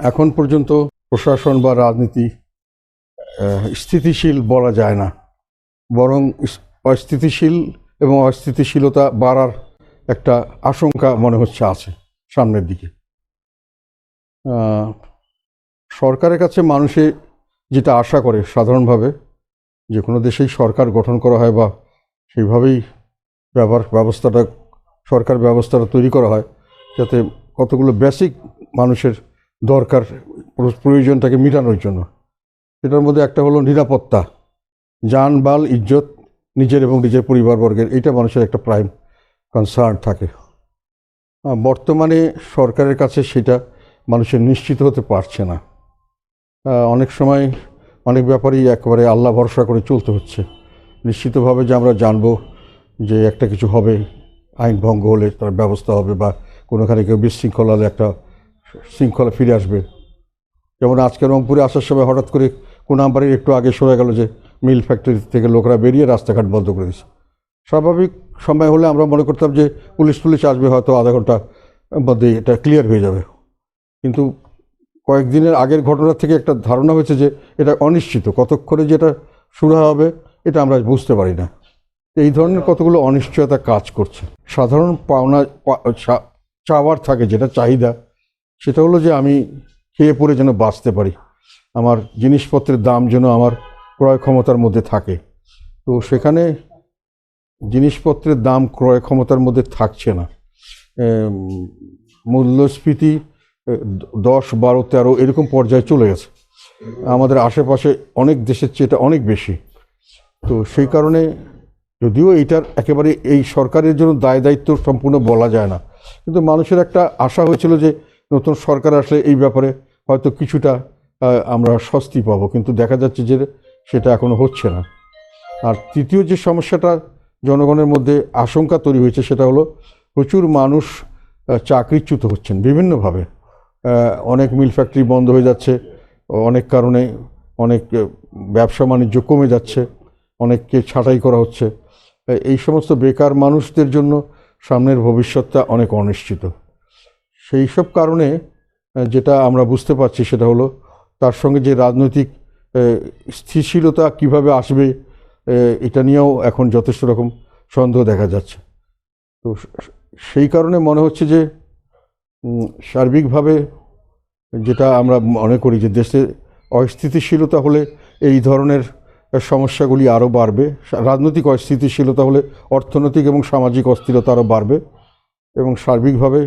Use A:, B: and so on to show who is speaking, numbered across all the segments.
A: এখন পর্যন্ত প্রশাসন বা রাজনীতি স্থিতিশীল বলা যায় না। বরং অস্থিতিশীল এবং অস্থিতিশীলতা বাড়ার একটা আশঙ্কা মনে হচ্ছে আছে সামনের দিকে। সরকারের কাছে মানুষে যেটা আশা করে সাধারণভাবে, যে কোনো দেশেই সরকার গঠন করা হয় বা সেইভাবেই ব্যবহার, ব্যবস্থাটা, সরকার ব্যবস্থাটা তৈরি করা হয়, যাতে কতগুলো বেসিক মানুষের দরকার, প্র- প্রয়োজনটাকে মেটানোর জন্য। সেটার মধ্যে একটা হলো নিরাপত্তা। যান, বাল, ইজ্জত, নিজের এবং নিজের পরিবারবর্গের, এইটা মানুষের একটা প্রাইম কনসার্ন থাকে। বর্তমানে সরকারের কাছে সেটা মানুষের নিশ্চিত হতে পারছে না। অনেক সময় অনেক ব্যাপারেই একেবারে আল্লাহ ভরসা করে চলতে হচ্ছে। নিশ্চিতভাবে যে আমরা জানব যে একটা কিছু হবে, আইন ভঙ্গ হলে তার ব্যবস্থা হবে বা কোনোখানে কেউ বিশৃঙ্খলা হলে একটা শৃঙ্খলা ফিরে আসবে। যেমন আজকে রংপুরে আসার সময় হঠাৎ করে কোনাম্বাড়ির একটু আগে শোনা গেল যে মিল ফ্যাক্টরি থেকে লোকরা বেরিয়ে রাস্তাঘাট বন্ধ করে দিচ্ছে স্বাভাবিক সময় হলে আমরা মনে করতাম যে পুলিশ টুলিশ আসবে, হয়তো আধা ঘণ্টা মধ্যে এটা ক্লিয়ার হয়ে যাবে। কিন্তু কয়েকদিনের আগের ঘটনা থেকে একটা ধারণা হয়েছে যে এটা অনিশ্চিত। কতক্ষণে যেটা শুরু হবে, এটা আমরা বুঝতে পারি না। এই ধরনের কতগুলো অনিশ্চয়তা কাজ করছে। সাধারণ পাওনা চাওয়ার থাকে, যেটা চাহিদা সেটা হলো যে আমি খেয়ে পরে যেন বাঁচতে পারি। আমার জিনিসপত্রের দাম যেন আমার ক্রয় ক্ষমতার মধ্যে থাকে। তো সেখানে জিনিসপত্রের দাম ক্রয় ক্ষমতার মধ্যে থাকছে না। মূল্যস্ফীতি দশ, বারো, তেরো এরকম পর্যায়ে চলে গেছে। আমাদের আশেপাশে অনেক দেশের চেয়ে এটা অনেক বেশি। তো সেই কারণে যদিও এইটার একেবারে এই সরকারের জন্য দায় দায়িত্ব সম্পূর্ণ বলা যায় না, কিন্তু মানুষের একটা আশা হয়েছিল যে নতুন সরকার আসলে এই ব্যাপারে হয়তো কিছুটা আমরা স্বস্তি পাবো। কিন্তু দেখা যাচ্ছে যে সেটা এখনও হচ্ছে না। আর তৃতীয় যে সমস্যাটা জনগণের মধ্যে আশঙ্কা তৈরি হয়েছে সেটা হলো প্রচুর মানুষ চাকরিচ্যুত হচ্ছেন বিভিন্নভাবে। অনেক মিল ফ্যাক্টরি বন্ধ হয়ে যাচ্ছে। অনেক কারণে অনেক ব্যবসা বাণিজ্য কমে যাচ্ছে। অনেককে ছাঁটাই করা হচ্ছে। এই সমস্ত বেকার মানুষদের জন্য সামনের ভবিষ্যৎটা অনেক অনিশ্চিত। সেই সব কারণে যেটা আমরা বুঝতে পারছি সেটা হলো, তার সঙ্গে যে রাজনৈতিক স্থিতিশীলতা কীভাবে আসবে এটা নিয়েও এখন যথেষ্ট রকম সন্দেহ দেখা যাচ্ছে। তো সেই কারণে মনে হচ্ছে যে সার্বিকভাবে যেটা আমরা মনে করি যে দেশে অস্থিতিশীলতা হলে এই ধরনের সমস্যাগুলি আরও বাড়বে রাজনৈতিক অস্থিতিশীলতা হলে অর্থনৈতিক এবং সামাজিক অস্থিরতা আরও বাড়বে এবং সার্বিকভাবে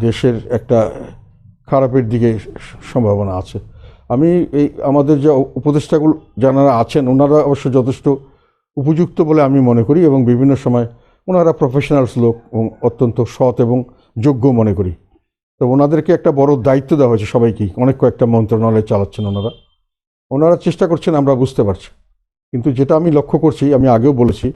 A: দেশের একটা খারাপের দিকে সম্ভাবনা আছে। আমি এই আমাদের যে উপদেষ্টাগুলো যারা আছেন, ওনারা অবশ্য যথেষ্ট উপযুক্ত বলে আমি মনে করি এবং বিভিন্ন সময় ওনারা প্রফেশনালস লোক এবং অত্যন্ত সৎ এবং যোগ্য মনে করি। তো ওনাদেরকে একটা বড় দায়িত্ব দেওয়া হয়েছে সবাইকেই অনেক কয়েকটা মন্ত্রণালয় চালাচ্ছেন ওনারা। ওনারা চেষ্টা করছেন, আমরা বুঝতে পারছি। কিন্তু যেটা আমি লক্ষ্য করছি, আমি আগেও বলেছি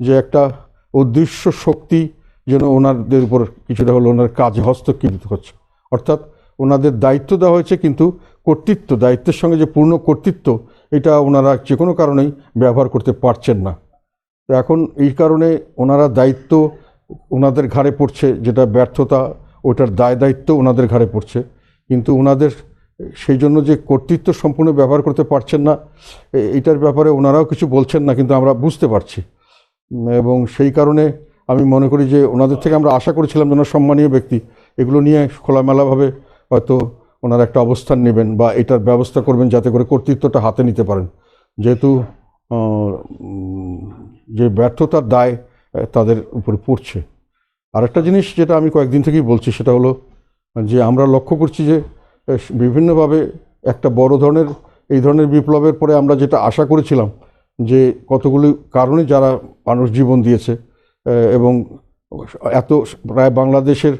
A: যে একটা অদৃশ্য শক্তি যেন ওনাদের উপর কিছুটা হলো ওনার কাজে হস্তক্ষেপিত হচ্ছে। অর্থাৎ ওনাদের দায়িত্ব দেওয়া হয়েছে, কিন্তু কর্তৃত্ব, দায়িত্বের সঙ্গে যে পূর্ণ কর্তৃত্ব, এটা ওনারা যে কোনো কারণেই ব্যবহার করতে পারছেন না। তো এখন এই কারণে ওনারা দায়িত্ব ওনাদের ঘাড়ে পড়ছে, যেটা ব্যর্থতা, ওটার দায় দায়িত্ব ওনাদের ঘাড়ে পড়ছে। কিন্তু ওনাদের সেই জন্য যে কর্তৃত্ব সম্পূর্ণ ব্যবহার করতে পারছেন না, এ- এইটার ব্যাপারে ওনারাও কিছু বলছেন না, কিন্তু আমরা বুঝতে পারছি। এবং সেই কারণে আমি মনে করি যে ওনাদের থেকে আমরা আশা করেছিলাম যেন সম্মানীয় ব্যক্তি এগুলো নিয়ে খোলামেলাভাবে হয়তো ওনারা একটা অবস্থান নেবেন বা এটার ব্যবস্থা করবেন যাতে করে কর্তৃত্বটা হাতে নিতে পারেন। যেহেতু যে ব্যর্থতার দায় তাদের উপরে পড়ছে। আরেকটা জিনিস যেটা আমি কয়েকদিন থেকেই বলছি সেটা হলো যে আমরা লক্ষ্য করছি যে বিভিন্নভাবে একটা বড় ধরনের, এই ধরনের বিপ্লবের পরে আমরা যেটা আশা করেছিলাম যে কতগুলি কারণে যারা মানুষ জীবন দিয়েছে এবং এত প্রায় বাংলাদেশের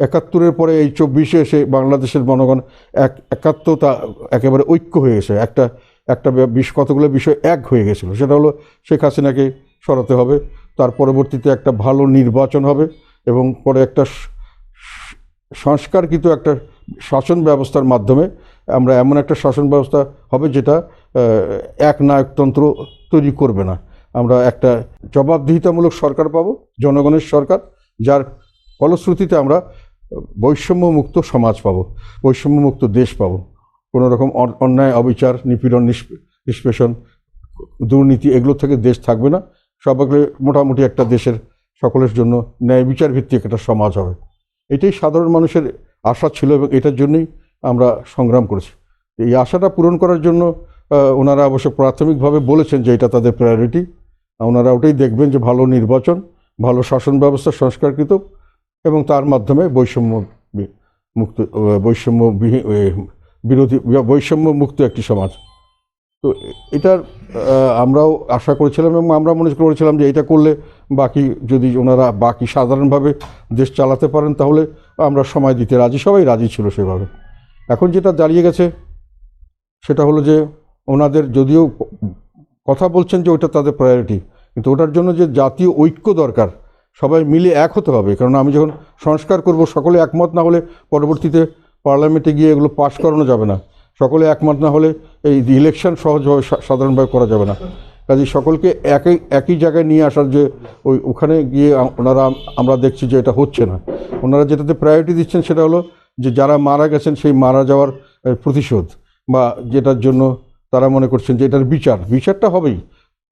A: একাত্তরের পরে এই চব্বিশে এসে বাংলাদেশের জনগণ এক একাত্মতা একেবারে ঐক্য হয়ে গেছে। একটা একটা বিষ কতগুলো বিষয় এক হয়ে গেছিল। সেটা হলো শেখ হাসিনাকে সরাতে হবে, তার পরবর্তীতে একটা ভালো নির্বাচন হবে এবং পরে একটা সংস্কারকৃত একটা শাসন ব্যবস্থার মাধ্যমে আমরা এমন একটা শাসন ব্যবস্থা হবে যেটা এক নায়কতন্ত্র তৈরি করবে না। আমরা একটা জবাবদিহিতামূলক সরকার পাবো, জনগণের সরকার, যার ফলশ্রুতিতে আমরা বৈষম্যমুক্ত সমাজ পাবো, বৈষম্যমুক্ত দেশ পাব। কোনো রকম অন্যায়, অবিচার, নিপীড়ন নিষ্পেষণ, দুর্নীতি এগুলো থেকে দেশ থাকবে না। সবাইকে মোটামুটি একটা দেশের সকলের জন্য ন্যায় বিচার ভিত্তিক একটা সমাজ হবে। এটাই সাধারণ মানুষের আশা ছিল এবং এটার জন্যই আমরা সংগ্রাম করেছি। এই আশাটা পূরণ করার জন্য ওনারা অবশ্য প্রাথমিকভাবে বলেছেন যে এটা তাদের প্রায়োরিটি ওনারা ওটাই দেখবেন যে ভালো নির্বাচন, ভালো শাসন ব্যবস্থা সংস্কারকৃত এবং তার মাধ্যমে বৈষম্য মুক্ত বৈষম্য বিরোধী বৈষম্য মুক্ত একটি সমাজ। তো এটার আমরাও আশা করেছিলাম এবং আমরা মনে করেছিলাম যে এটা করলে বাকি যদি ওনারা বাকি সাধারণভাবে দেশ চালাতে পারেন তাহলে আমরা সময় দিতে রাজি, সবাই রাজি ছিল সেভাবে। এখন যেটা দাঁড়িয়ে গেছে সেটা হলো যে ওনাদের যদিও কথা বলছেন যে ওটা তাদের প্রায়োরিটি কিন্তু ওটার জন্য যে জাতীয় ঐক্য দরকার, সবাই মিলে এক হতে হবে। কারণ আমি যখন সংস্কার করব, সকলে একমত না হলে পরবর্তীতে পার্লামেন্টে গিয়ে এগুলো পাশ করানো যাবে না। সকলে একমত না হলে এই ইলেকশন সহজভাবে সাধারণভাবে করা যাবে না। কাজে সকলকে একই একই জায়গায় নিয়ে আসার যে ওই, ওখানে গিয়ে ওনারা, আমরা দেখছি যে এটা হচ্ছে না। ওনারা যেটাতে প্রায়োরিটি দিচ্ছেন সেটা হলো যে যারা মারা গেছেন সেই মারা যাওয়ার প্রতিশোধ বা যেটার জন্য তারা মনে করছেন যে এটার বিচার, বিচারটা হবেই।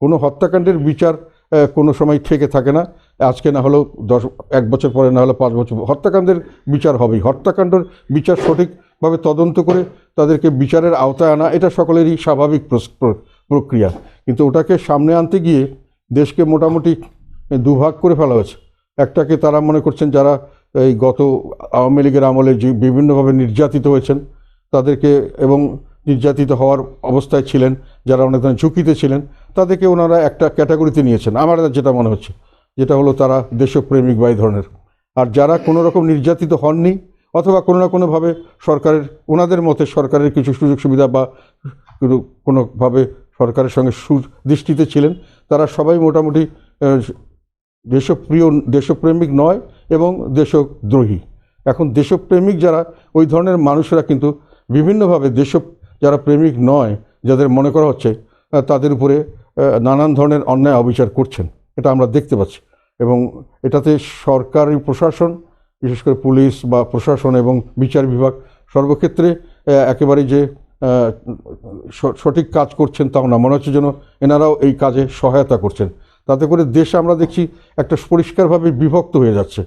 A: কোনো হত্যাকাণ্ডের বিচার কোনো সময় থেকে থাকে না। আজকে না হলেও দশ, এক বছর পরে না হলে পাঁচ বছর, হত্যাকাণ্ডের বিচার হবেই। হত্যাকাণ্ডের বিচার সঠিকভাবে তদন্ত করে তাদেরকে বিচারের আওতায় আনা, এটা সকলেরই স্বাভাবিক প্রক্রিয়া। কিন্তু ওটাকে সামনে আনতে গিয়ে দেশকে মোটামুটি দুভাগ করে ফেলা হয়েছে। একটাকে তারা মনে করছেন যারা এই গত আওয়ামী লীগের আমলে যে বিভিন্নভাবে নির্যাতিত হয়েছেন, তাদেরকে এবং নির্যাতিত হওয়ার অবস্থায় ছিলেন, যারা অনেক ধরনের ঝুঁকিতে ছিলেন, তাদেরকে ওনারা একটা ক্যাটাগরিতে নিয়েছেন। আমার যেটা মনে হচ্ছে, যেটা হলো তারা দেশপ্রেমিক বা এই ধরনের। আর যারা কোনো রকম নির্যাতিত হননি, অথবা কোনো না কোনোভাবে সরকারের, ওনাদের মতে সরকারের কিছু সুযোগ সুবিধা বা কোনোভাবে সরকারের সঙ্গে সুদৃষ্টিতে ছিলেন, তারা সবাই মোটামুটি দেশপ্রিয়, দেশপ্রেমিক নয় এবং দেশদ্রোহী। এখন দেশপ্রেমিক যারা, ওই ধরনের মানুষেরা কিন্তু বিভিন্নভাবে দেশ যারা প্রেমিক নয় যাদের মনে করা হচ্ছে তাদের উপরে নানান ধরনের অন্যায় অবিচার করছেন। এটা আমরা দেখতে পাচ্ছি। এবং এটাতে সরকারি প্রশাসন বিশেষ করে পুলিশ বা প্রশাসন এবং বিচার বিভাগ সর্বক্ষেত্রে আহ, একেবারেই যে সঠিক কাজ করছেন তাও না। মনে হচ্ছে যেন এনারাও এই কাজে সহায়তা করছেন। তাতে করে দেশ আমরা দেখছি একটা পরিষ্কারভাবে বিভক্ত হয়ে যাচ্ছে।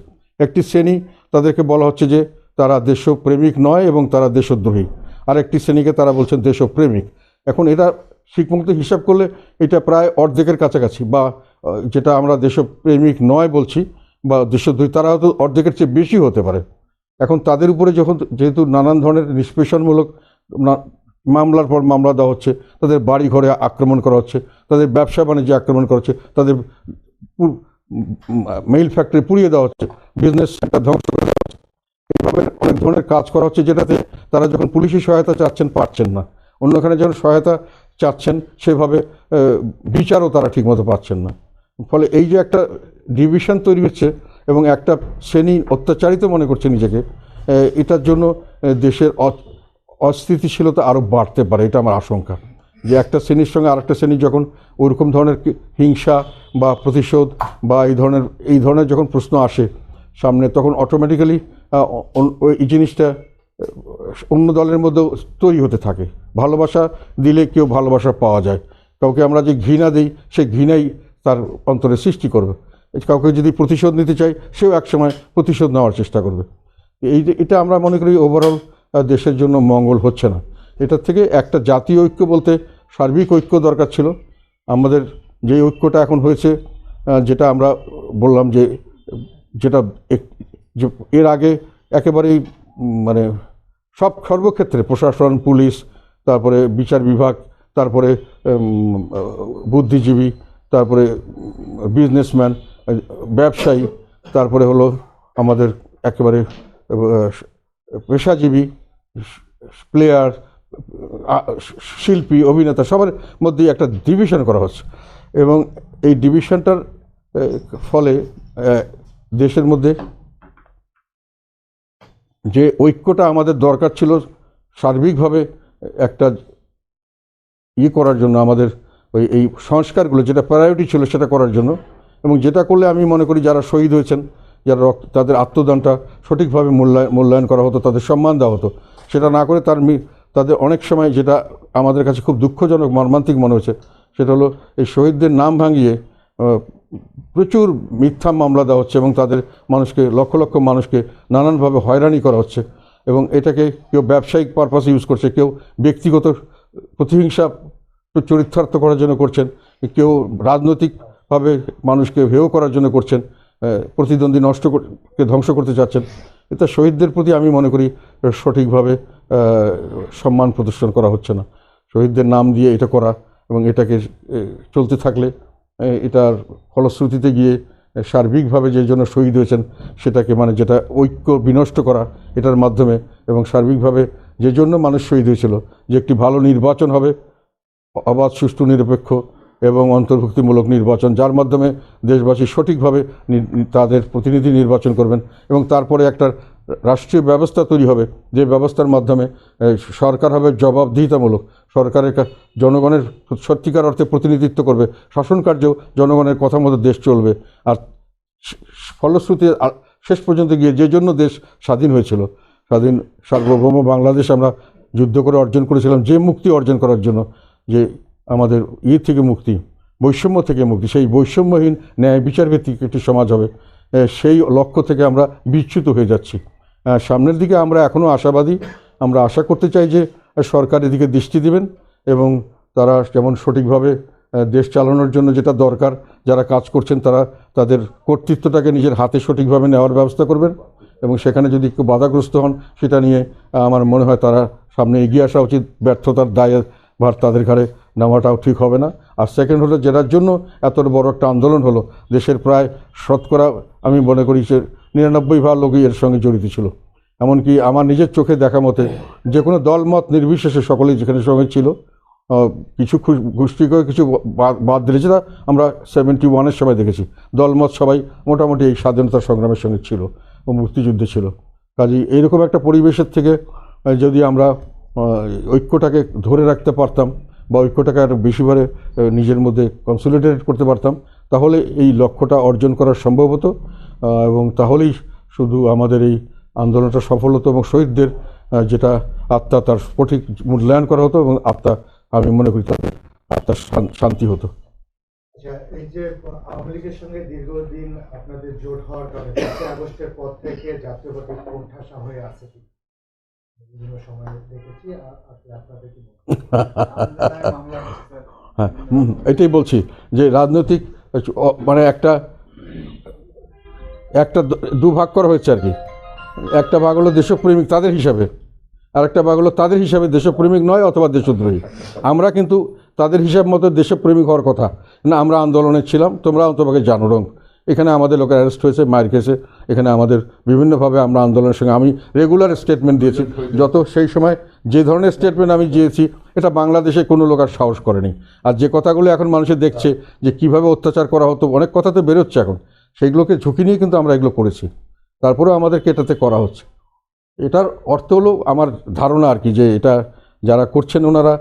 A: একটি শ্রেণি তাদেরকে বলা হচ্ছে যে তারা দেশপ্রেমিক নয় এবং তারা দেশদ্রোহী। আর একটি শ্রেণীকে তারা বলছেন দেশপ্রেমিক। এখন এটা ঠিকমতো হিসাব করলে এটা প্রায় অর্ধেকের কাছাকাছি বা যেটা আমরা দেশপ্রেমিক নয় বলছি বা দেশদ্রোহী, তারা হয়তো অর্ধেকের চেয়ে বেশি হতে পারে। এখন তাদের উপরে যখন যেহেতু নানান ধরনের নিষ্পেষণমূলক মামলার পর মামলা দেওয়া হচ্ছে, তাদের বাড়ি ঘরে আক্রমণ করা হচ্ছে, তাদের ব্যবসা বাণিজ্যে আক্রমণ করা হচ্ছে, তাদের মেইল ফ্যাক্টরি পুড়িয়ে দেওয়া হচ্ছে, বিজনেস সেন্টার ধ্বংস করে দেওয়া হচ্ছে। অনেক ধরনের কাজ করা হচ্ছে যেটাতে তারা যখন পুলিশি সহায়তা চাচ্ছেন পাচ্ছেন না। অন্যখানে যখন সহায়তা চাচ্ছেন, সেভাবে বিচারও তারা ঠিকমতো পাচ্ছেন না। ফলে এই যে একটা ডিভিশন তৈরি হচ্ছে এবং একটা শ্রেণি অত্যাচারিত মনে করছে নিজেকে এটার জন্য দেশের অস্থিতিশীলতা আরও বাড়তে পারে, এটা আমার আশঙ্কা। যে একটা শ্রেণির সঙ্গে আরেকটা শ্রেণি যখন ওরকম ধরনের হিংসা বা প্রতিশোধ বা এই ধরনের এই ধরনের যখন প্রশ্ন আসে সামনে, তখন অটোমেটিক্যালি এই জিনিসটা অন্য দলের মধ্যেও তৈরি হতে থাকে। ভালোবাসা দিলে কেউ ভালোবাসা পাওয়া যায়। কাউকে আমরা যে ঘৃণা দিই সেই ঘৃণাই তার অন্তরে সৃষ্টি করবে। কাউকে যদি প্রতিশোধ নিতে চাই সেও একসময় প্রতিশোধ নেওয়ার চেষ্টা করবে। এই এটা আমরা মনে করি ওভারঅল দেশের জন্য মঙ্গল হচ্ছে না। এটার থেকে একটা জাতীয় ঐক্য বলতে সার্বিক ঐক্য দরকার ছিল। আমাদের যে ঐক্যটা এখন হয়েছে যেটা আমরা বললাম যে, যেটা যে এর আগে একেবারেই মানে সব সর্বক্ষেত্রে প্রশাসন, পুলিশ, তারপরে বিচার বিভাগ, তারপরে বুদ্ধিজীবী, তারপরে বিজনেসম্যান ব্যবসায়ী, তারপরে হলো আমাদের একেবারে পেশাজীবী, প্লেয়ার শিল্পী, অভিনেতা, সবার মধ্যেই একটা ডিভিশন করা হচ্ছে। এবং এই ডিভিশনটার ফলে দেশের মধ্যে যে ঐক্যটা আমাদের দরকার ছিল সার্বিকভাবে একটা ইয়ে করার জন্য, আমাদের ওই, এই সংস্কারগুলো যেটা প্রায়োরিটি ছিল সেটা করার জন্য। এবং যেটা করলে আমি মনে করি যারা শহীদ হয়েছেন, যারা রক্ত, তাদের আত্মদানটা সঠিকভাবে মূল্যায়ন মূল্যায়ন করা হতো, তাদের সম্মান দেওয়া হতো। সেটা না করে তার তাদের অনেক সময় যেটা আমাদের কাছে খুব দুঃখজনক, মর্মান্তিক মনে হয়েছে, সেটা হলো এই শহীদদের নাম ভাঙিয়ে প্রচুর মিথ্যা মামলা দেওয়া হচ্ছে এবং তাদের মানুষকে, লক্ষ লক্ষ মানুষকে নানানভাবে হয়রানি করা হচ্ছে এবং এটাকে কেউ ব্যবসায়িক পারপাসে ইউজ করছে, কেউ ব্যক্তিগত প্রতিহিংসা চরিত্রার্থ করার জন্য করছেন, কেউ রাজনৈতিকভাবে মানুষকে হেয় করার জন্য করছেন প্রতিদ্বন্দ্বী নষ্ট কে ধ্বংস করতে চাচ্ছেন। এটা শহীদদের প্রতি আমি মনে করি সঠিকভাবে সম্মান প্রদর্শন করা হচ্ছে না। শহীদদের নাম দিয়ে এটা করা এবং এটাকে চলতে থাকলে এটার ফলশ্রুতিতে গিয়ে সার্বিকভাবে যে জন্য শহীদ হয়েছেন, সেটাকে মানে যেটা ঐক্য বিনষ্ট করা, এটার মাধ্যমে এবং সার্বিকভাবে যে জন্য মানুষ শহীদ হয়েছিল, যে একটি ভালো নির্বাচন হবে, অবাধ, সুষ্ঠু, নিরপেক্ষ এবং অন্তর্ভুক্তিমূলক নির্বাচন, যার মাধ্যমে দেশবাসী সঠিকভাবে তাদের প্রতিনিধি নির্বাচন করবেন এবং তারপরে একটা রাষ্ট্রীয় ব্যবস্থা তৈরি হবে, যে ব্যবস্থার মাধ্যমে সরকার হবে জবাবদিহিতামূলক। সরকারের জনগণের সত্যিকার অর্থে প্রতিনিধিত্ব করবে। শাসন কার্য জনগণের কথা মতো দেশ চলবে। আর ফলশ্রুতি শেষ পর্যন্ত গিয়ে যে জন্য দেশ স্বাধীন হয়েছিল, স্বাধীন, সার্বভৌম বাংলাদেশ আমরা যুদ্ধ করে অর্জন করেছিলাম, যে মুক্তি অর্জন করার জন্য, যে আমাদের ইয়ে থেকে মুক্তি, বৈষম্য থেকে মুক্তি, সেই বৈষম্যহীন ন্যায় বিচার ভিত্তিক একটি সমাজ হবে সেই লক্ষ্য থেকে আমরা বিচ্যুত হয়ে যাচ্ছি। সামনের দিকে আমরা এখনও আশাবাদী। আমরা আশা করতে চাই যে সরকার এদিকে দৃষ্টি দিবেন এবং তারা যেমন সঠিকভাবে দেশ চালানোর জন্য যেটা দরকার, যারা কাজ করছেন তারা তাদের কর্তৃত্বটাকে নিজের হাতে সঠিকভাবে নেওয়ার ব্যবস্থা করবেন এবং সেখানে যদি একটু বাধাগ্রস্ত হন, সেটা নিয়ে আমার মনে হয় তারা সামনে এগিয়ে আসা উচিত। ব্যর্থতার দায়ের ভার তাদের ঘাড়ে নেওয়াটাও ঠিক হবে না। আর সেকেন্ড হলো, যেটার জন্য এত বড় একটা আন্দোলন হলো, দেশের প্রায় শতকরা, আমি মনে করি যে নিরানব্বই ভাগ লোকই এর সঙ্গে জড়িত ছিল। এমনকি আমার নিজের চোখে দেখা মতে যে কোনো দলমত নির্বিশেষে সকলেই যেখানে সঙ্গে ছিল কিছু খু- গোষ্ঠীকে কিছু বাদ- দিয়েছে তা আমরা সেভেন্টি ওয়ানের সময় দেখেছি। দলমত সবাই মোটামুটি এই স্বাধীনতা সংগ্রামের সঙ্গে ছিল ও মুক্তিযুদ্ধে ছিল। কাজেই এইরকম একটা পরিবেশের থেকে যদি আমরা ঐক্যটাকে ধরে রাখতে পারতাম বা ঐক্যটাকে আরও বেশিভাবে আহ, নিজের মধ্যে কনসোলিডেট করতে পারতাম তাহলে এই লক্ষ্যটা অর্জন করা সম্ভব হতো। এবং তাহলেই শুধু আমাদের এই আন্দোলনটা সফল হতো এবং শহীদদের যেটা আত্মা তার সঠিক মূল্যায়ন করা হতো এবং আত্মা আমি মনে করি তাদের আত্মার শান্তি হতো।
B: আচ্ছা এই যে আওয়ামী লীগের সঙ্গে দীর্ঘদিন আপনাদের জোট হওয়ার কারণে আগস্টের পর থেকে জাতীয় পার্টি কোণঠাসা হয়ে আছে বিভিন্ন সময় দেখেছি আপনাদের কি হ্যাঁ?
A: এটাই বলছি যে রাজনৈতিক মানে একটা একটা দু- দুভাগ করা হয়েছে আর কি। একটা ভাগ হলো দেশপ্রেমিক তাদের হিসাবে, আর একটা ভাগ হলো তাদের হিসাবে দেশপ্রেমিক নয় অথবা দেশদ্রোহী। আমরা কিন্তু তাদের হিসাব মতো দেশপ্রেমিক হওয়ার কথা না, আমরা আন্দোলনে ছিলাম, তোমরা তোমাকে জানো রং। এখানে আমাদের লোকের অ্যারেস্ট হয়েছে মায়ের খেয়েছে, এখানে আমাদের বিভিন্নভাবে আমরা আন্দোলনের সঙ্গে, আমি রেগুলার স্টেটমেন্ট দিয়েছি, যত সেই সময় যে ধরনের স্টেটমেন্ট আমি দিয়েছি, এটা বাংলাদেশে কোনো লোক আর সাহস করেনি। আর যে কথাগুলো এখন মানুষের দেখছে যে কীভাবে অত্যাচার করা হতো, অনেক কথা তো বেরোচ্ছে এখন। সেইগুলোকে ঝুঁকি নিয়ে কিন্তু আমরা এগুলো করেছি। তারপরেও আমাদেরকে এটাতে করা হচ্ছে। এটার অর্থ হলো আমার ধারণা আর কি যে এটা যারা করছেন ওনারা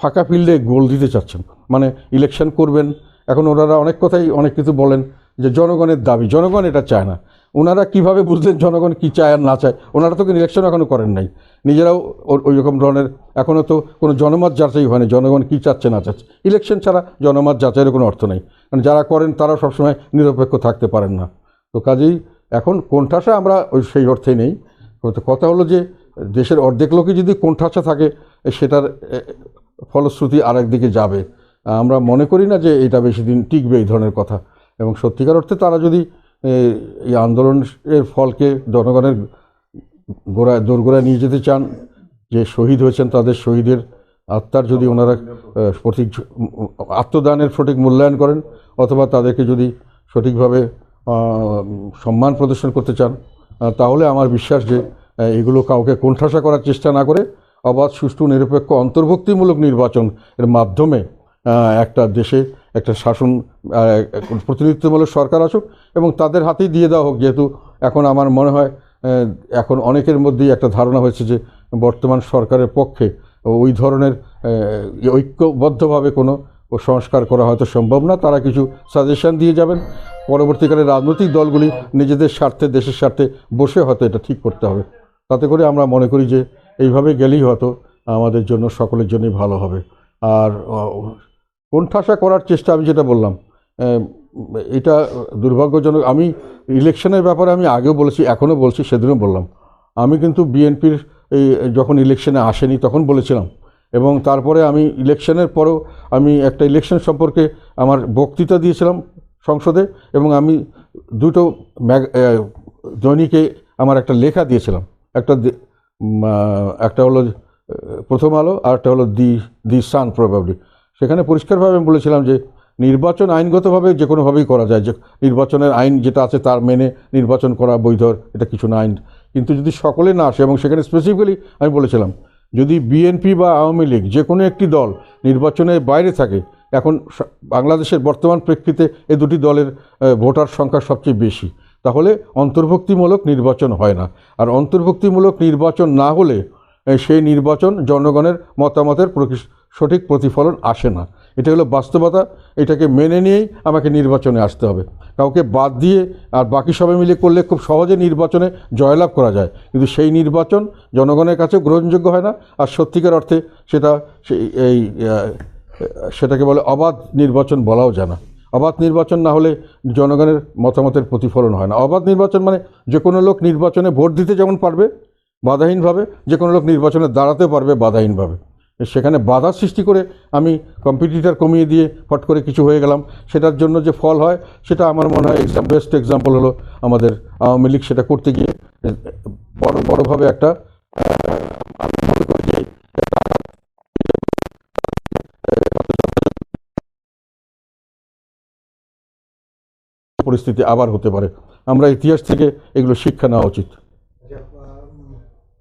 A: ফাঁকা ফিল্ডে গোল দিতে চাচ্ছেন। মানে ইলেকশন করবেন। এখন ওনারা অনেক কথাই অনেক কিছু বলেন যে জনগণের দাবি। জনগণ এটা চায় না। ওনারা কীভাবে বুঝলেন জনগণ কি চায় আর না চায়? ওনারা তো ইলেকশন এখনও করেন নাই। নিজেরাও ওই রকম ধরনের এখনও তো কোনো জনমত যাচাই হয়নি, জনগণ কী চাচ্ছে না চাচ্ছে। ইলেকশন ছাড়া জনমত যাচাইয়ের কোনো অর্থ নেই। কারণ যারা করেন তারা সবসময় নিরপেক্ষ থাকতে পারেন না। তো কাজেই এখন কোণঠাসা আমরা ওই সেই অর্থে নেই। কথা হলো যে দেশের অর্ধেক লোকই যদি কোণঠাসা থাকে, সেটার ফলশ্রুতি আরেক দিকে যাবে। আমরা মনে করি না যে এটা বেশি দিন টিকবে এই ধরনের কথা। এবং সত্যিকার অর্থে তারা যদি এই আন্দোলনের ফলকে জনগণের গোড়ায়, দোরগোড়ায় নিয়ে যেতে চান, যে শহীদ হয়েছেন তাদের শহীদের আত্মার যদি ওনারা সঠিক আত্মদানের সঠিক মূল্যায়ন করেন, অথবা তাদেরকে যদি সঠিকভাবে সম্মান প্রদর্শন করতে চান তাহলে আমার বিশ্বাস যে এগুলো কাউকে কোণঠাসা করার চেষ্টা না করে অবাধ, সুষ্ঠু, নিরপেক্ষ, অন্তর্ভুক্তিমূলক নির্বাচন এর মাধ্যমে একটা দেশে একটা শাসন প্রতিনিধিত্বমূলক সরকার আসুক এবং তাদের হাতেই দিয়ে দেওয়া হোক, যেহেতু এখন আমার মনে হয় এখন অনেকের মধ্যেই একটা ধারণা হয়েছে যে বর্তমান সরকারের পক্ষে ওই ধরনের ঐক্যবদ্ধভাবে কোনো সংস্কার করা হয়তো সম্ভব না। তারা কিছু সাজেশন দিয়ে যাবেন। পরবর্তীকালে রাজনৈতিক দলগুলি নিজেদের স্বার্থে, দেশের স্বার্থে বসে হয়তো এটা ঠিক করতে হবে। তাতে করে আমরা মনে করি যে এইভাবে গেলেই হয়তো আমাদের জন্য, সকলের জন্যই ভালো হবে। আর কোণঠাসা করার চেষ্টা, আমি যেটা বললাম এটা দুর্ভাগ্যজনক। আমি ইলেকশনের ব্যাপারে আমি আগেও বলেছি, এখনও বলছি, সেদিনও বললাম। আমি কিন্তু বিএনপির এই যখন ইলেকশনে আসেনি তখন বলেছিলাম, এবং তারপরে আমি ইলেকশনের পরেও আমি একটা ইলেকশন সম্পর্কে আমার বক্তৃতা দিয়েছিলাম সংসদে, এবং আমি দুটো ম্যাগ দৈনিকে আমার একটা লেখা দিয়েছিলাম। একটা একটা হলো প্রথম আলো, আর একটা হলো দি দি সান প্রবাবলি। সেখানে পরিষ্কারভাবে আমি বলেছিলাম যে নির্বাচন আইনগতভাবে যে কোনোভাবেই করা যায়, যে নির্বাচনের আইন যেটা আছে তার মেনে নির্বাচন করা বৈধ এটা কিছু না। আইন কিন্তু যদি সকলে না আসে, এবং সেখানে স্পেসিফিক্যালি আমি বলেছিলাম, যদি বিএনপি বা আওয়ামী লীগ যে কোনো একটি দল নির্বাচনের বাইরে থাকে, এখন বাংলাদেশের বর্তমান প্রেক্ষিতে এই দুটি দলের ভোটার সংখ্যা সবচেয়ে বেশি। তাহলে অন্তর্ভুক্তিমূলক নির্বাচন হয় না। আর অন্তর্ভুক্তিমূলক নির্বাচন না হলে সেই নির্বাচন জনগণের মতামতের প্রকৃ- সঠিক প্রতিফলন আসে না। এটা হলো বাস্তবতা, এটাকে মেনে নিয়েই আমাকে নির্বাচনে আসতে হবে। কাউকে বাদ দিয়ে আর বাকি সবাই মিলে করলে খুব সহজে নির্বাচনে জয়লাভ করা যায়। কিন্তু সেই নির্বাচন জনগণের কাছে গ্রহণযোগ্য হয় না, আর সত্যিকার অর্থে সেটা এই সেটাকে বলে অবাধ নির্বাচন বলাও যায় না। অবাধ নির্বাচন না হলে জনগণের মতামতের প্রতিফলন হয় না। অবাধ নির্বাচন মানে যে কোনো লোক নির্বাচনে ভোট দিতে যেমন পারবে, বাধাহীনভাবে, যে কোনো লোক নির্বাচনে দাঁড়াতে পারবে বাধাহীনভাবে। সেখানে বাধা সৃষ্টি করে আমি কম্পিটিটার কমিয়ে দিয়ে ফট করে কিছু হয়ে গেলাম। সেটার জন্য যে ফল হয়, সেটা আমার মনে হয় এক্সাম বেস্ট এক্সাম্পল হলো আমাদের আওয়ামী লীগ সেটা করতে গিয়ে, বড়, বড়োভাবে একটা, পরিস্থিতি আবার হতে পারে। আমরা ইতিহাস থেকে এগুলো শিক্ষা নেওয়া উচিত।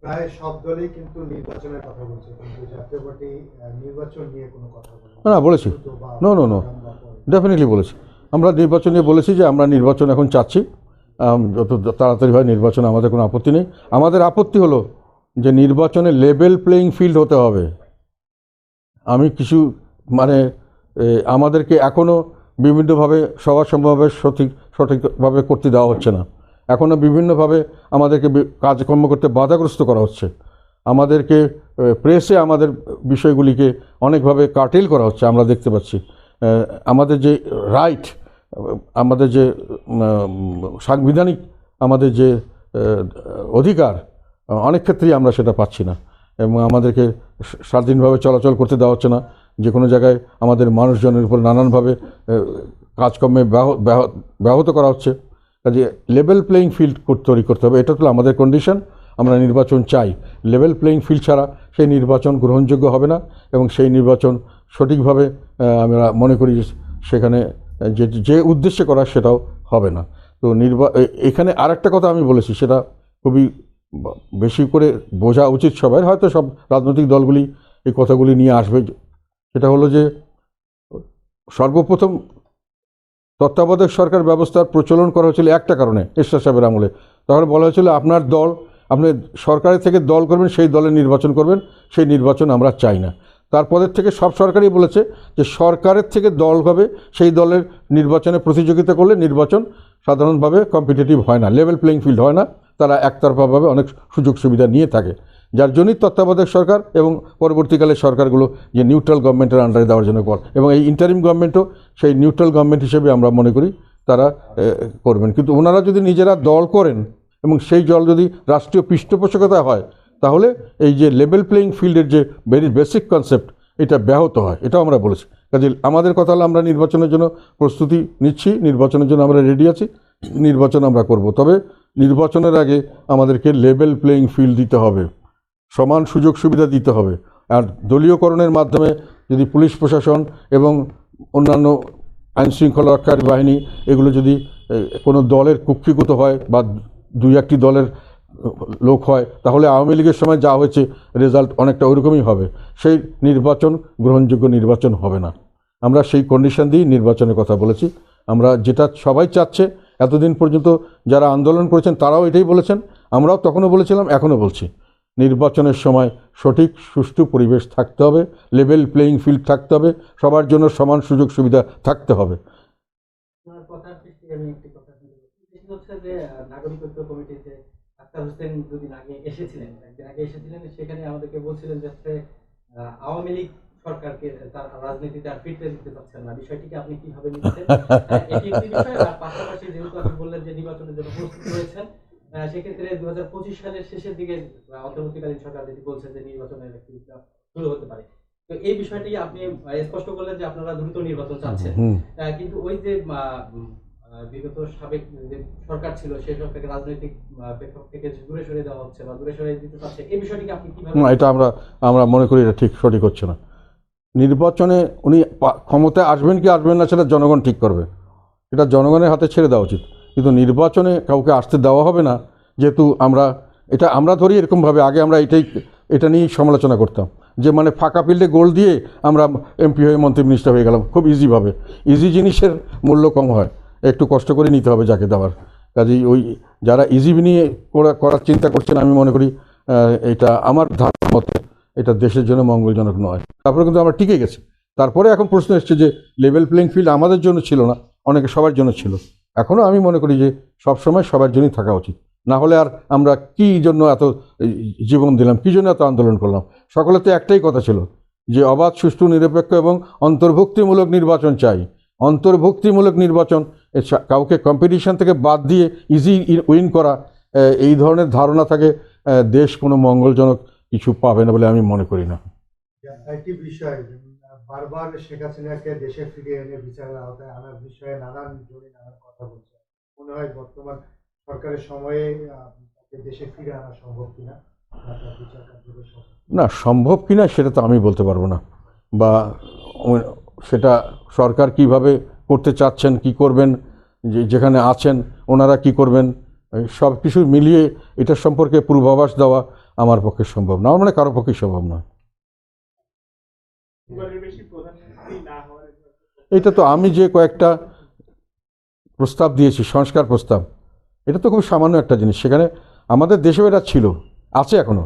B: প্রায় সব দলই কিন্তু নির্বাচনের কথা বলছে কিন্তু জাতীয় পার্টি নির্বাচন নিয়ে কোনো কথা
A: না, না, বলেছি। নো.
B: বা পরে।
A: ডেফিনেটলি বলেছি আমরা নির্বাচন নিয়ে বলেছি যে আমরা নির্বাচন এখন চাচ্ছি যত তাড়াতাড়ি হয় নির্বাচন আমাদের কোনো আপত্তি নেই আমাদের আপত্তি হলো যে নির্বাচনে লেভেল প্লেয়িং ফিল্ড হতে হবে আমি কিছু মানে আমাদেরকে এখনও বিভিন্নভাবে সবার সম্ভবে সঠিক সঠিকভাবে করতে দেওয়া হচ্ছে না এখনও বিভিন্নভাবে আমাদেরকে কাজকর্ম করতে বাধাগ্রস্ত করা হচ্ছে। আমাদেরকে প্রেসে আমাদের বিষয়গুলিকে অনেকভাবে কাটেল করা হচ্ছে, আমরা দেখতে পাচ্ছি। আমাদের যে রাইট আমাদের যে সাংবিধানিক আমাদের যে অধিকার, অনেক ক্ষেত্রেই আমরা সেটা পাচ্ছি না। এবং আমাদেরকে স্বাধীনভাবে চলাচল করতে দেওয়া হচ্ছে না। যে কোনো জায়গায় আমাদের মানুষজনের উপর নানানভাবে কাজকর্মে ব্যাহ- ব্যাহ- ব্যাহত করা হচ্ছে। কাজে লেভেল প্লেয়িং ফিল্ড তৈরি করতে হবে। এটা হলো আমাদের কন্ডিশন আমরা নির্বাচন চাই। লেভেল প্লেয়িং ফিল্ড ছাড়া সেই নির্বাচন গ্রহণযোগ্য হবে না এবং সেই নির্বাচন সঠিকভাবে আমরা মনে করি সেখানে, যে যে উদ্দেশ্যে করা সেটাও হবে না। তো নির্বা এখানে আরেকটা কথা আমি বলেছি, সেটা খুবই বেশি করে বোঝা উচিত সবাই। হয়তো সব রাজনৈতিক দলগুলি এই কথাগুলি নিয়ে আসবে। সেটা হলো যে সর্বপ্রথম তত্ত্বাবধায়ক সরকার ব্যবস্থার প্রচলন করা হয়েছিল একটা কারণে এরশাদ সাহেবের আমলে। তখন বলা হয়েছিল আপনার দল, আপনি সরকারের থেকে দল করবেন, সেই দলের নির্বাচন করবেন, সেই নির্বাচন আমরা চাই না। তারপরের থেকে সব সরকারই বলেছে যে সরকারের থেকে দল হবে, সেই দলের নির্বাচনে প্রতিযোগিতা করলে নির্বাচন সাধারণভাবে কম্পিটিটিভ হয় না লেভেল প্লেইং ফিল্ড হয় না, তারা একতরফাভাবে অনেক সুযোগ সুবিধা নিয়ে থাকে। যার জন্যই তত্ত্বাবধায়ক সরকার এবং পরবর্তীকালে সরকারগুলো যে নিউট্রাল গভর্নমেন্টের আন্ডারে দেওয়ার জন্য কর এবং এই ইন্টারিম গভর্নমেন্টও সেই নিউট্রাল গভর্নমেন্ট হিসেবে আমরা মনে করি তারা করবেন। কিন্তু ওনারা যদি নিজেরা দল করেন এবং সেই দল যদি রাষ্ট্রীয় পৃষ্ঠপোষকতা হয়, তাহলে এই যে লেভেল প্লেইং ফিল্ডের যে ভেরি বেসিক কনসেপ্ট এটা ব্যাহত হয়। এটাও আমরা বলেছি। কাজে আমাদের কথা হলো আমরা নির্বাচনের জন্য প্রস্তুতি নিচ্ছি, নির্বাচনের জন্য আমরা রেডি আছি, নির্বাচন আমরা করব। তবে নির্বাচনের আগে আমাদেরকে লেভেল প্লেইং ফিল্ড দিতে হবে। সমান সুযোগ সুবিধা দিতে হবে। আর দলীয়করণের মাধ্যমে যদি পুলিশ প্রশাসন এবং অন্যান্য আইনশৃঙ্খলা রক্ষাকারী বাহিনী এগুলো যদি কোনো দলের কুক্ষিগত হয় বা দুই একটি দলের লোক হয়, তাহলে আওয়ামী লীগের সময় যা হয়েছে রেজাল্ট অনেকটা ওইরকমই হবে। সেই নির্বাচন, গ্রহণযোগ্য নির্বাচন হবে না। আমরা সেই কন্ডিশন দিয়েই নির্বাচনের কথা বলেছি। আমরা যেটা সবাই চাচ্ছে, এতদিন পর্যন্ত যারা আন্দোলন করেছেন তারাও এটাই বলেছেন। আমরাও তখনও বলেছিলাম, এখনও বলছি। নির্বাচনের সময় সঠিক, সুষ্ঠু পরিবেশ থাকতে হবে লেভেল প্লেয়িং ফিল্ড থাকতে হবে, সবার জন্য সমান সুযোগ সুবিধা থাকতে হবে।
C: সেখানে আমাদেরকে বলছিলেন যে আওয়ামী লীগ সরকারকে তার রাজনীতিতে আর ফিরতে দিতে না। বিষয়টিকে আপনি কীভাবে নিচ্ছেন? আর পাশাপাশি যেহেতু আপনি বললেন যে নির্বাচনের জন্য প্রস্তুত রয়েছেন সেক্ষেত্রে দু হাজার পঁচিশ সালের শেষের দিকে অন্তর্বর্তীকালীন সরকার যেটি বলছে যে নির্বাচনের একটি শুরু হতে পারে। তো এই বিষয়টি আপনি স্পষ্ট করলেন যে আপনারা দ্রুত নির্বাচন চাচ্ছেন। কিন্তু ওই যে বিগত সাবেক যে সরকার ছিল সেই সরকারকে রাজনৈতিক প্রেক্ষক থেকে দূরে সরে দেওয়া হচ্ছে বা দূরে সরে দিতে চাচ্ছে এই বিষয়টিকে আপনি কীভাবে
A: এটা আমরা আমরা মনে করি এটা ঠিক সঠিক হচ্ছে না। নির্বাচনে উনি ক্ষমতায় আসবেন কি আসবেন না সেটা জনগণ ঠিক করবে। এটা জনগণের হাতে ছেড়ে দেওয়া উচিত। কিন্তু নির্বাচনে কাউকে আসতে দেওয়া হবে না। যেহেতু আমরা, এটা আমরা ধরি এরকমভাবে, আগে আমরা এটাই, এটা নিয়েই সমালোচনা করতাম। যে মানে ফাঁকা ফিল্ডে গোল দিয়ে আমরা এমপি হয়ে মন্ত্রী মিনিস্টার হয়ে গেলাম, খুব ইজিভাবে ইজি জিনিসের মূল্য কম হয়, একটু কষ্ট করে নিতে হবে যাকে দেওয়ার। কাজেই ওই যারা ইজি নিয়ে করা, করার চিন্তা করছেন, আমি মনে করি এটা আমার ধারণা মতে এটা দেশের জন্য মঙ্গলজনক নয়। তারপরে কিন্তু আমরা টিকে গেছি। তারপরে এখন প্রশ্ন এসছে যে লেভেল প্লেইং ফিল্ড আমাদের জন্য ছিল না, অনেকে সবার জন্য ছিল। এখনও আমি মনে করি যে সবসময় সবার জন্যই থাকা উচিত। না হলে আর আমরা কী জন্য এত জীবন দিলাম, কী জন্য এত আন্দোলন করলাম? সকলে তো একটাই কথা ছিল যে অবাধ, সুষ্ঠু, নিরপেক্ষ এবং অন্তর্ভুক্তিমূলক নির্বাচন চাই। অন্তর্ভুক্তিমূলক নির্বাচন কাউকে কম্পিটিশন থেকে বাদ দিয়ে ইজি উইন করা এই ধরনের ধারণা থাকে দেশ কোনো মঙ্গলজনক কিছু পাবে না বলে আমি মনে করি না।
B: একটি বিষয় বারবার শেখ হাসিনাকে দেশে ফিরিয়ে এনে বিচারের আওতায় আনার বিষয়ে নানান জনে নানান কথা বলছে। মনে হয় বর্তমান সরকারের সময়ে তাকে দেশে ফিরে আনা সম্ভব কিনা
A: না সম্ভব কিনা? সেটা তো আমি বলতে পারব না। বা সেটা সরকার কীভাবে করতে চাচ্ছেন কি করবেন যে যেখানে আছেন ওনারা কি করবেন সব কিছু মিলিয়ে এটার সম্পর্কে পূর্বাভাস দেওয়া আমার পক্ষে সম্ভব না। আমার মানে কারও পক্ষে সম্ভব নয়
D: দুবারের বেশি প্রধানমন্ত্রী না হওয়ার
A: এটা তো আমি যে কয়েকটা প্রস্তাব দিয়েছি, সংস্কার প্রস্তাব, এটা তো খুব সামান্য একটা জিনিস। সেখানে আমাদের দেশেও এটা ছিল, আছে এখনও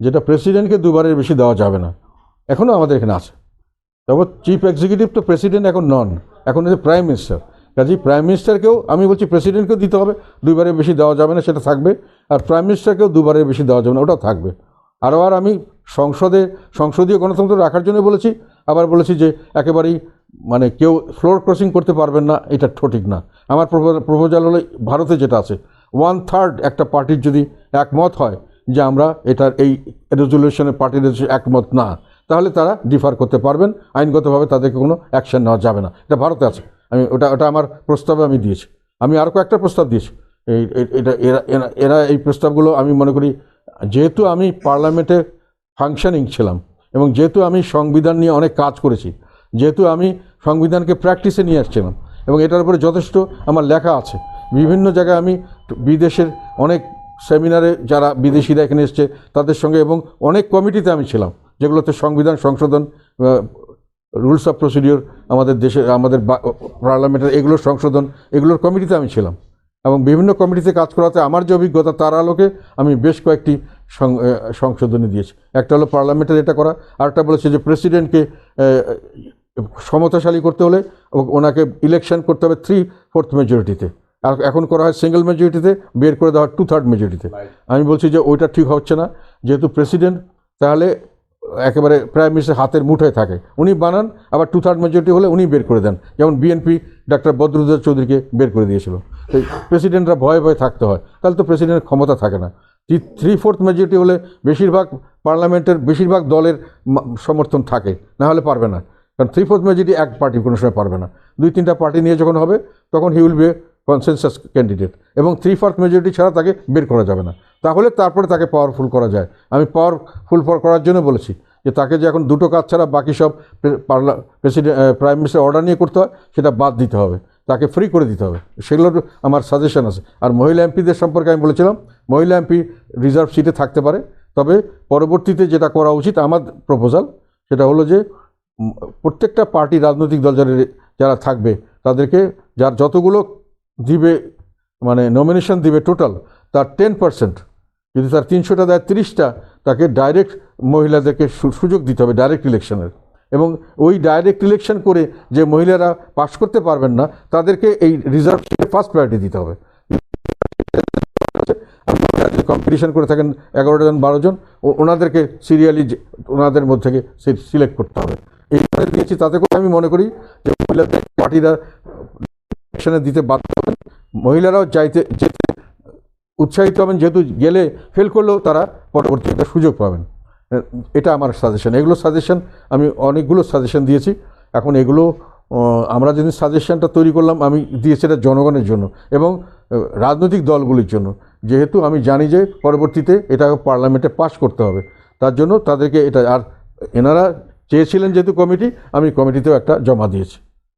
A: যেটা প্রেসিডেন্টকে দুবারের বেশি দেওয়া যাবে না। এখনও আমাদের এখানে আছে। তবে চিফ এক্সিকিউটিভ তো প্রেসিডেন্ট এখন নন, এখন হচ্ছে প্রাইম মিনিস্টার। কাজেই প্রাইম মিনিস্টারকেও আমি বলছি প্রেসিডেন্টকেও দিতে হবে দুইবারের বেশি দেওয়া যাবে না, সেটা থাকবে। আর প্রাইম মিনিস্টারকেও দুবারের বেশি দেওয়া যাবে না ওটাও থাকবে। আরও আর আমি সংসদে, সংসদীয় গণতন্ত্র রাখার জন্য বলেছি, আবার বলেছি যে একেবারেই মানে কেউ ফ্লোর ক্রসিং করতে পারবেন না, এটা সঠিক না। আমার প্রপোজাল হলো ভারতে যেটা আছে ওয়ান থার্ড একটা পার্টির যদি একমত হয় যে আমরা এটার এই রেজলিউশনের পার্টির একমত না, তাহলে তারা ডিফার করতে পারবেন, আইনগতভাবে তাদেরকে কোনো অ্যাকশন নেওয়া যাবে না। এটা ভারতে আছে। আমি, ওটা ওটা আমার প্রস্তাবে আমি দিয়েছি। আমি আরও কয়েকটা প্রস্তাব দিয়েছি। এই এটা, এরা- এরা এই প্রস্তাবগুলো আমি মনে করি, যেহেতু আমি পার্লামেন্টে ফাংশনিং ছিলাম এবং যেহেতু আমি সংবিধান নিয়ে অনেক কাজ করেছি, যেহেতু আমি সংবিধানকে প্র্যাকটিসে নিয়ে আসছিলাম এবং এটার উপরে যথেষ্ট আমার লেখা আছে। বিভিন্ন জায়গায় আমি বিদেশের অনেক সেমিনারে যারা বিদেশিরা এখানে এসছে তাদের সঙ্গে এবং অনেক কমিটিতে আমি ছিলাম, যেগুলোতে সংবিধান, সংশোধন রুলস অফ প্রসিডিওর আমাদের দেশে আমাদের পার্লামেন্টের এগুলোর সংশোধন, এগুলোর কমিটিতে আমি ছিলাম। এবং বিভিন্ন কমিটিতে কাজ করাতে আমার যে অভিজ্ঞতা, তার আলোকে আমি বেশ কয়েকটি সংশোধনী দিয়েছি। একটা হলো পার্লামেন্টের এটা করা, আরেকটা বলেছে যে প্রেসিডেন্টকে ক্ষমতাশালী করতে হলে ওনাকে ইলেকশন করতে হবে থ্রি ফোর্থ মেজরিটিতে আর এখন করা হয় সিঙ্গেল মেজরিটিতে বের করে দেওয়া হয় টু থার্ড মেজরিটিতে আমি বলছি যে ওইটা ঠিক হচ্ছে না। যেহেতু প্রেসিডেন্ট তাহলে একেবারে প্রাইম মিনিস্টার হাতের মুঠোয় থাকে। উনি বানান আবার টু থার্ড মেজরিটি হলে উনি বের করে দেন। যেমন বিএনপি ডাক্তার বদরুদ্দোজা চৌধুরীকে বের করে দিয়েছিল। তো প্রেসিডেন্টরা ভয়ে ভয়ে থাকতে হয়। তাহলে তো প্রেসিডেন্টের ক্ষমতা থাকে না। থ্রি ফোর্থ মেজরিটি হলে বেশিরভাগ পার্লামেন্টের বেশিরভাগ দলের সমর্থন থাকে। না হলে পারবে না। কারণ থ্রি ফোর্থ মেজরিটি এক পার্টি কোনো সময় পারবে না, দুই তিনটা পার্টি নিয়ে যখন হবে, তখন he will be consensus candidate এবং থ্রি ফোর্থ মেজরিটি ছাড়া তাকে বের করা যাবে না। তাহলে তারপরে তাকে পাওয়ারফুল করা যায়। আমি পাওয়ারফুল করার জন্য বলেছি যে তাকে যে এখন দুটো কাজ ছাড়া বাকি সব পার্লা প্রেসিডেন্ট প্রাইম মিনিস্টার অর্ডার নিয়ে করতে হয়, সেটা বাদ দিতে হবে। তাকে ফ্রি করে দিতে হবে। সেগুলোর আমার সাজেশন আছে। আর মহিলা এমপিদের সম্পর্কে আমি বলেছিলাম, মহিলা এমপি রিজার্ভ সিটে থাকতে পারে। তবে পরবর্তীতে যেটা করা উচিত, আমার প্রপোজাল সেটা হলো যে প্রত্যেকটা পার্টি রাজনৈতিক দল যারা যারা থাকবে, তাদেরকে যার যতগুলো দিবে মানে নমিনেশন দিবে টোটাল তার টেন পার্সেন্ট যদি তার তিনশোটা দেয় তিরিশটা, তাকে ডাইরেক্ট মহিলাদেরকে সুযোগ দিতে হবে ডাইরেক্ট ইলেকশনের এবং ওই ডাইরেক্ট ইলেকশন করে যে মহিলারা পাশ করতে পারবেন না, তাদেরকে এই রিজার্ভ ফার্স্ট প্রায়োরিটি দিতে হবে। কম্পিটিশন করে থাকেন এগারোটা জন, বারো জন ওনাদেরকে সিরিয়ালি ওনাদের মধ্যে থেকে সিলেক্ট করতে হবে। এইখানে দিয়েছি, তাতে করে আমি মনে করি যে মহিলাদের পার্টিরা দিতে বাধ্য হবেন। মহিলারাও চাইতে যেতে উৎসাহিত হবেন, যেহেতু গেলে ফেল করলেও তারা পরবর্তী একটা সুযোগ পাবেন। এটা আমার সাজেশন এগুলো সাজেশন আমি অনেকগুলো সাজেশন দিয়েছি। এখন এগুলো আমরা যদি সাজেশনটা তৈরি করলাম, আমি দিয়েছি এটা জনগণের জন্য এবং রাজনৈতিক দলগুলির জন্য। যেহেতু আমি জানি যে পরবর্তীতে এটা পার্লামেন্টে পাশ করতে হবে, তার জন্য তাদেরকে এটা, আর এনারা চেয়েছিলেন যেহেতু কমিটি আমি কমিটিতেও একটা জমা দিয়েছি।